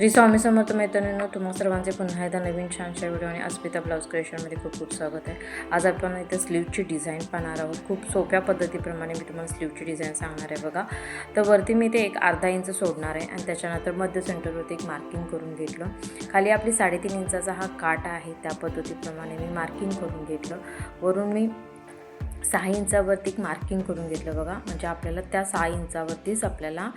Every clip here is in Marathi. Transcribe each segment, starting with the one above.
श्री स्वामी समर्थ मैत्रिणींनो तुम्हा सर्वांचे पुन्हा एकदा नवीन छानशा व्हिडिओ आणि अस्मिता ब्लाऊज क्रिएशनमध्ये खूप खूप स्वागत आहे. आज आपण इथं स्लीवची डिझाईन पाहणार आहोत. खूप सोप्या पद्धतीप्रमाणे मी तुम्हाला स्लीवची डिझाईन सांगणार आहे बघा. तर वरती मी ते एक अर्धा इंच सोडणार आहे आणि त्याच्यानंतर मध्य सेंटरवरती एक मार्किंग करून घेतलं. खाली आपली साडेतीन इंचाचा हा काट आहे. त्या पद्धतीप्रमाणे मी मार्किंग करून घेतलं. वरून मी सहा इंचावरती एक मार्किंग करून घेतलं बघा. म्हणजे आपल्याला त्या सहा इंचावरतीच आपल्याला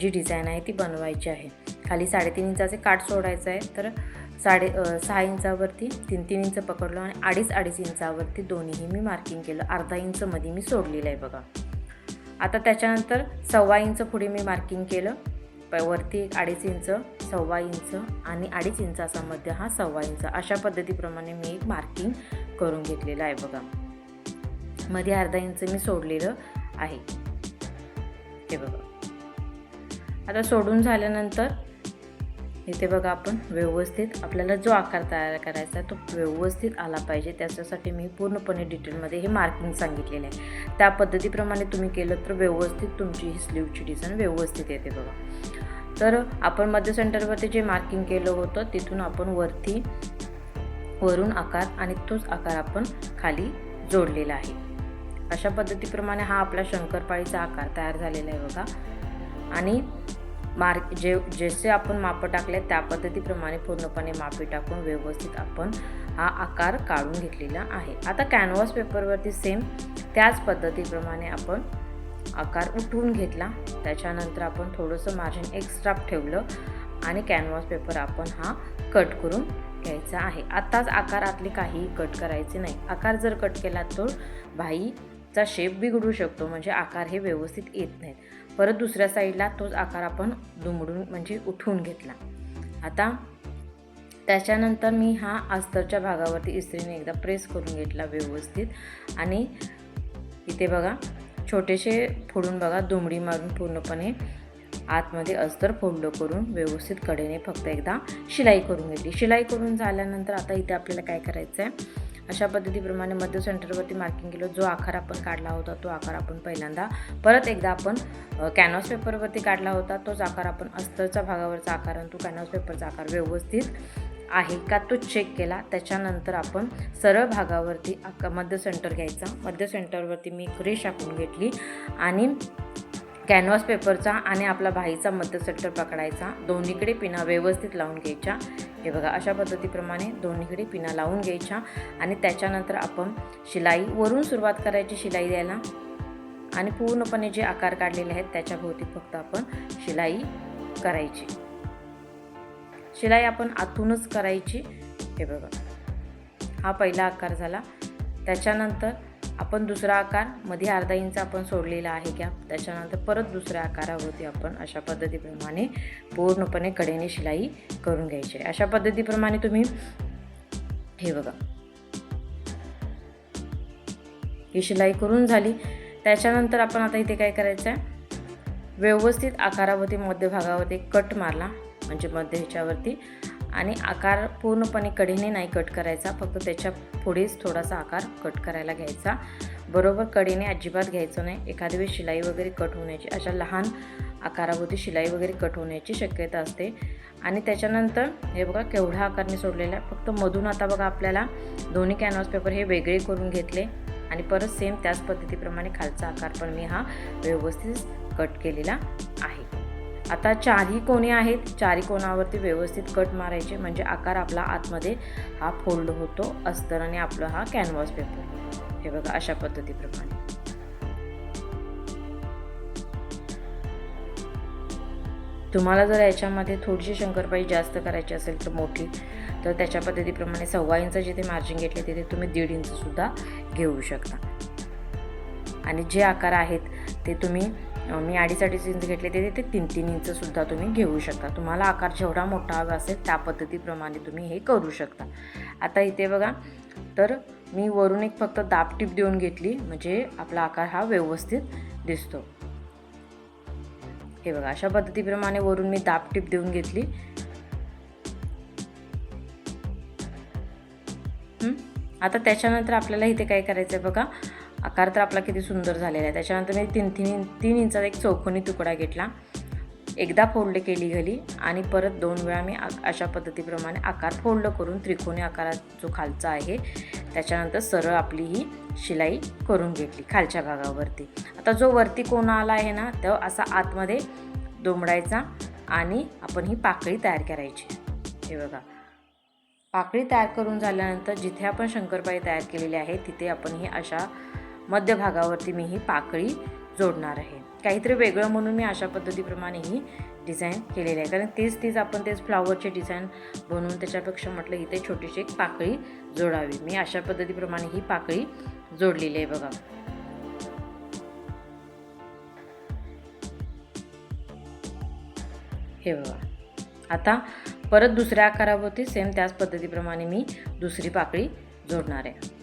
जी डिझाईन आहे ती बनवायची आहे. खाली साडेतीन इंचाचे काठ सोडायचं आहे. तर साडे सहा इंचावरती तीन तीन इंच पकडलो आणि अडीच अडीच इंचावरती दोन्हीही मी मार्किंग केलं. अर्धा इंचमध्ये मी सोडलेलं आहे बघा. आता त्याच्यानंतर सव्वा इंच पुढे मी मार्किंग केलं. प- वरती एक अडीच इंच सव्वा इंच आणि अडीच इंचाचा मध्य हा सव्वा इंच. अशा पद्धतीप्रमाणे मी एक मार्किंग करून घेतलेलं आहे बघा. मध्ये अर्धा इंच मी सोडलेलं आहे. हे बघा. आता सोडून झाल्यानंतर इथे बघा आपण व्यवस्थित आपल्याला जो आकार तयार करायचा आहे तो व्यवस्थित आला पाहिजे. त्याच्यासाठी मी पूर्णपणे डिटेलमध्ये हे मार्किंग सांगितलेलं आहे. त्या पद्धतीप्रमाणे तुम्ही केलं तर व्यवस्थित तुमची ही स्लीवची डिझाईन व्यवस्थित येते बघा. तर आपण मध्य सेंटरवरती जे मार्किंग केलं होतं तिथून आपण वरती वरून आकार आणि तोच आकार आपण खाली जोडलेला आहे. अशा पद्धतीप्रमाणे हा आपला शंकरपाळीचा आकार तयार झालेला आहे बघा. आणि मार्क जे जसे आपण मापं टाकले त्या पद्धतीप्रमाणे पूर्णपणे मापे टाकून व्यवस्थित आपण हा आकार काढून घेतलेला आहे. आता कॅनव्हास पेपरवरती सेम त्याच पद्धतीप्रमाणे आपण आकार उठवून घेतला. त्याच्यानंतर आपण थोडंसं मार्जिन एक्स्ट्रा ठेवलं आणि कॅनव्हास पेपर आपण हा कट करून घ्यायचा आहे. आत्ताच आकारातले काहीही कट करायचे नाही. आकार जर कट केला तर भाईचा शेप बिघडू शकतो. म्हणजे आकार हे व्यवस्थित येत नाहीत परत दुसऱ्या साईडला तोच आकार आपण दुमडून म्हणजे उठवून घेतला. आता त्याच्यानंतर मी हा अस्तरच्या भागावरती इस्त्रीने एकदा प्रेस करून घेतला व्यवस्थित. आणि इथे बघा छोटेसे फोडून बघा दुमडी मारून पूर्णपणे आतमध्ये अस्तर फोल्ड करून व्यवस्थित कडेने फक्त एकदा शिलाई करून घेतली. शिलाई करून झाल्यानंतर आता इथे आपल्याला काय करायचं आहे अशा पद्धतीप्रमाणे मध्य सेंटरवरती मार्किंग केलं. जो आकार आपण काढला होता तो आकार आपण पहिल्यांदा परत एकदा आपण कॅनव्हास पेपरवरती काढला होता तोच आकार आपण अस्तरच्या भागावरचा आकार आणि तो कॅनव्हास पेपरचा आकार व्यवस्थित आहे का तो चेक केला. त्याच्यानंतर आपण सरळ भागावरती आका मध्य सेंटर घ्यायचा. मध्य सेंटरवरती मी एक रेष आखून घेतली आणि कॅनव्हास पेपरचा आणि आपला भाईचा मध्य पकडायचा. दोन्हीकडे पिना व्यवस्थित लावून घ्यायच्या. हे बघा अशा पद्धतीप्रमाणे दोन्हीकडे पिना लावून घ्यायच्या. आणि त्याच्यानंतर आपण शिलाई वरून सुरुवात करायची शिलाई द्यायला. आणि पूर्णपणे जे आकार काढलेले आहेत त्याच्याभोवती फक्त आपण शिलाई करायची. शिलाई आपण आतूनच करायची. हे बघा हा पहिला आकार झाला. त्याच्यानंतर आपण दुसरा आकारमध्ये अर्धा इंच आपण सोडलेला आहे गॅप त्याच्यानंतर परत दुसऱ्या आकारावरती आपण अशा पद्धतीप्रमाणे पूर्णपणे कडेने शिलाई करून घ्यायची आहे. अशा पद्धतीप्रमाणे तुम्ही हे बघा. ही शिलाई करून झाली. त्याच्यानंतर आपण आता इथे काय करायचं आहे व्यवस्थित आकारावरती मध्यभागावरती एक कट मारला. म्हणजे मध्य ह्याच्यावरती आणि आकार पूर्णपणे कढीने नाही कट करायचा फक्त त्याच्या पुढेच थोडासा आकार कट करायला घ्यायचा. बरोबर कढीने अजिबात घ्यायचं नाही. एखाद्या वेळेस शिलाई वगैरे कट होण्याची अशा लहान आकारावरती शिलाई वगैरे कट होण्याची शक्यता असते. आणि त्याच्यानंतर हे बघा केवढा आकारने सोडलेला आहे. फक्त मधून आता बघा आपल्याला दोन्ही कॅनव्हास पेपर हे वेगळे करून घेतले. आणि परत सेम त्याच पद्धतीप्रमाणे खालचा आकार पण मी हा व्यवस्थित कट केलेला आहे. आता चारही कोणे आहेत. चारही कोणावरती व्यवस्थित कट मारायचे म्हणजे आकार आपला आतमध्ये हा फोल्ड होतो अस्तर आणि आपला हा कॅनव्हास पेपर हे बघा अशा पद्धतीप्रमाणे. तुम्हाला जर याच्यामध्ये थोडीशी शंकरपाई जास्त करायची असेल तर मोठी तर त्याच्या पद्धतीप्रमाणे सव्वा इंच जिथे मार्जिन घेतले तिथे तुम्ही दीड इंचसुद्धा घेऊ शकता. आणि जे आकार आहेत ते तुम्ही मी अडीच अडीच इंच घेतले ते ते तीन तीन इंचसुद्धा तुम्ही घेऊ शकता. तुम्हाला आकार जेवढा मोठा हवा असेल त्या पद्धतीप्रमाणे तुम्ही हे करू शकता. आता इथे बघा तर मी वरून एक फक्त दाब टीप देऊन घेतली म्हणजे आपला आकार हा व्यवस्थित दिसतो. हे बघा अशा पद्धतीप्रमाणे वरून मी दाब टीप देऊन घेतली. आता त्याच्यानंतर आपल्याला इथे काय करायचं आहे बघा आकार तर आपला किती सुंदर झालेला आहे. त्याच्यानंतर मी तीन तीन तीन इंचाचा एक चौकोनी तुकडा घेतला. एकदा फोल्ड केली घाली आणि परत दोन वेळा मी आ- अशा पद्धतीप्रमाणे आकार फोल्ड करून त्रिकोणी आकारात जो खालचा आहे त्याच्यानंतर सरळ आपली ही शिलाई करून घेतली खालच्या भागावरती. आता जो वरती कोणा आला आहे ना तो असा आतमध्ये दोमडायचा आणि आपण ही पाकळी तयार करायची. हे बघा. पाकळी तयार करून झाल्यानंतर जिथे आपण शंकरपाळी तयार केलेली आहे तिथे आपण ही अशा मध्यभागावरती मी ही पाकळी जोडणार आहे. काहीतरी वेगळं म्हणून मी अशा पद्धतीप्रमाणे ही डिझाईन केलेली आहे. कारण तेच तेच आपण तेच फ्लावरचे डिझाईन बनवून त्याच्यापेक्षा म्हटलं इथे छोटीशी एक पाकळी जोडावी. मी अशा पद्धतीप्रमाणे ही पाकळी जोडलेली आहे बघा. हे बघा. आता परत दुसऱ्या आकारावरती सेम त्याच पद्धतीप्रमाणे मी दुसरी पाकळी जोडणार आहे.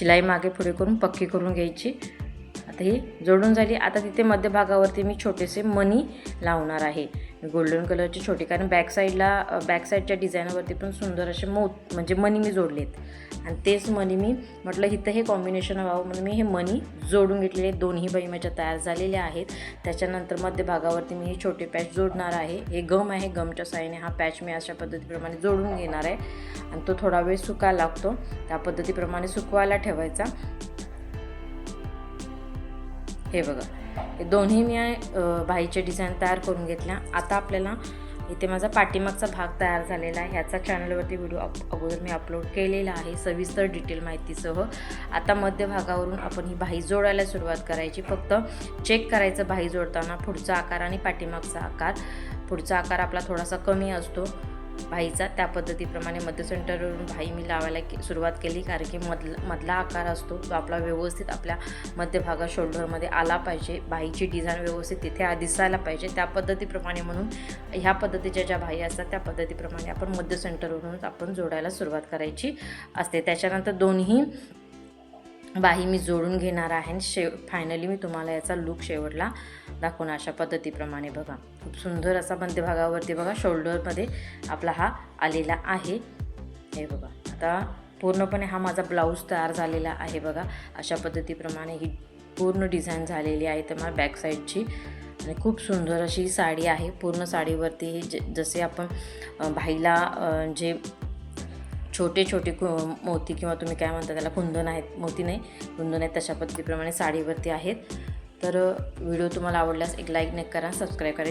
शिलाई मागे पुढे करून पक्की करून घ्यायची. आता ही जोडून झाली. आता तिथे मध्यभागावरती मी छोटेसे मनी लावणार आहे. गोल्डन कलरची छोटी कारण बॅक साईडला बॅक साईडच्या डिझाईनवरती पण सुंदर असे मोत म्हणजे मनी मी जोडलेत. आणि तेच मनी मी म्हटलं इथं हे कॉम्बिनेशन व्हावं म्हणून मी हे मनी जोडून घेतलेले दोन्ही बाई माझ्या तयार झालेल्या आहेत. त्याच्यानंतर मध्यभागावरती मी हे छोटे पॅच जोडणार आहे. हे गम आहे गमच्या साईने हा पॅच मी अशा पद्धतीप्रमाणे जोडून घेणार आहे. आणि तो थोडा वेळ सुकायला लागतो. त्या पद्धतीप्रमाणे सुकवायला ठेवायचा. हे बघा. हे दोन्ही मी अ, बाईचे डिझाईन तयार करून घेतल्या. आता आपल्याला इथे माझा पाठीमागचा भाग तयार झालेला आहे. ह्याचा चॅनलवरती व्हिडिओ अप अगोदर मी अपलोड केलेला आहे. सविस्तर डिटेल माहितीसह. आता मध्यभागावरून आपण ही बाही जोडायला सुरुवात करायची. फक्त चेक करायचं बाही जोडताना पुढचा आकार आणि पाठीमागचा आकार. पुढचा आकार आपला थोडासा कमी असतो. भाईचा त्या पद्धतीप्रमाणे मध्य सेंटरवरून भाई मी लावायला के सुरुवात केली कारण की मधला मधला आकार असतो तो आपला व्यवस्थित आपल्या मध्यभागा शोल्डरमध्ये आला पाहिजे. भाईची डिझाईन व्यवस्थित तिथे दिसायला पाहिजे. त्या पद्धतीप्रमाणे म्हणून ह्या पद्धतीच्या ज्या भाई असतात त्या पद्धतीप्रमाणे आपण मध्य सेंटरवरूनच आपण जोडायला सुरुवात करायची असते. त्याच्यानंतर दोन्ही बाही मी जोडून घेणार आहे आणि शेव फायनली मी तुम्हाला याचा लुक शेवटला दाखवणार अशा पद्धतीप्रमाणे बघा. खूप सुंदर असा मध्यभागावरती बघा शोल्डरमध्ये आपला हा आलेला आहे. हे बघा. आता पूर्णपणे हा माझा ब्लाऊज तयार झालेला आहे बघा. अशा पद्धतीप्रमाणे ही पूर्ण डिझाईन झालेली आहे तर मला बॅक साईडची आणि खूप सुंदर अशी साडी आहे. पूर्ण साडीवरती हे जे जसे आपण बाईला भाईला जे छोटे छोटे कु मोती किंवा तुम्ही काय म्हणता त्याला कुंदन आहेत मोती नाही कुंदन आहेत तशा पद्धतीप्रमाणे साडीवरती आहेत. तर व्हिडिओ तुम्हाला आवडल्यास एक लाईक नक्की करा सबस्क्राईब करा.